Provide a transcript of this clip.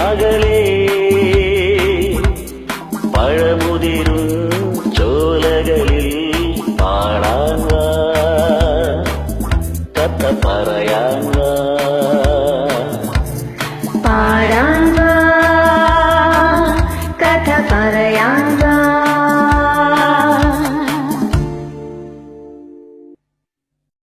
മകളെ പഴമുതിരും ചോലകളിൽ പാടാൻ തത്ത പറയാൻ